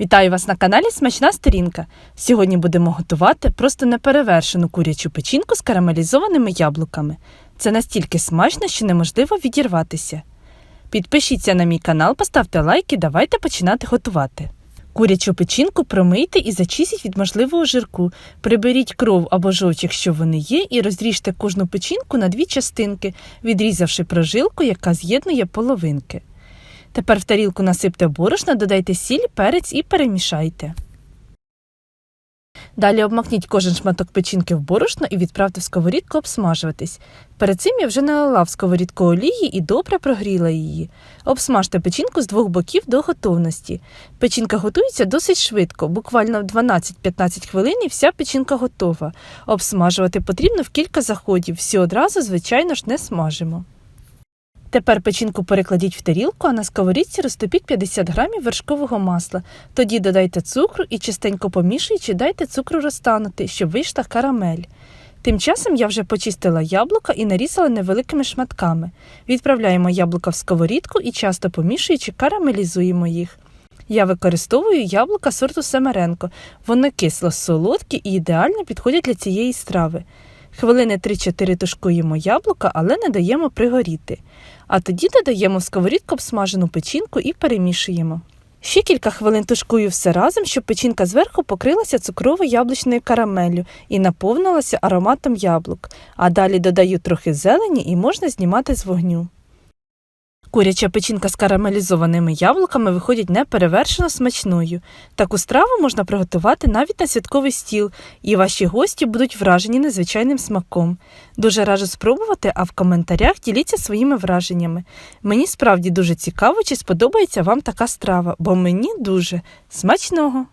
Вітаю вас на каналі Смачна сторінка. Сьогодні будемо готувати просто неперевершену курячу печінку з карамелізованими яблуками. Це настільки смачно, що неможливо відірватися. Підпишіться на мій канал, поставте лайк і давайте починати готувати. Курячу печінку промийте і зачистіть від можливого жирку. Приберіть кров або жовч, якщо вони є, і розріжте кожну печінку на дві частинки, відрізавши прожилку, яка з'єднує половинки. Тепер в тарілку насипте борошна, додайте сіль, перець і перемішайте. Далі обмакніть кожен шматок печінки в борошно і відправте в сковорідку обсмажуватись. Перед цим я вже налила в сковорідку олії і добре прогріла її. Обсмажте печінку з двох боків до готовності. Печінка готується досить швидко, буквально в 12-15 хвилин і вся печінка готова. Обсмажувати потрібно в кілька заходів, всі одразу, звичайно ж, не смажимо. Тепер печінку перекладіть в тарілку, а на сковорідці розтопіть 50 грамів вершкового масла. Тоді додайте цукру і частенько помішуючи, дайте цукру розтанути, щоб вийшла карамель. Тим часом я вже почистила яблука і нарізала невеликими шматками. Відправляємо яблука в сковорідку і часто помішуючи, карамелізуємо їх. Я використовую яблука сорту Семеренко. Вони кисло солодкі і ідеально підходять для цієї страви. Хвилини 3-4 тушкуємо яблука, але не даємо пригоріти. А тоді додаємо в сковорідку обсмажену печінку і перемішуємо. Ще кілька хвилин тушкую все разом, щоб печінка зверху покрилася цукрово-яблучною карамеллю і наповнилася ароматом яблук, а далі додаю трохи зелені і можна знімати з вогню. Куряча печінка з карамелізованими яблуками виходить неперевершено смачною. Таку страву можна приготувати навіть на святковий стіл, і ваші гості будуть вражені незвичайним смаком. Дуже раджу спробувати, а в коментарях діліться своїми враженнями. Мені справді дуже цікаво, чи сподобається вам така страва, бо мені дуже смачного!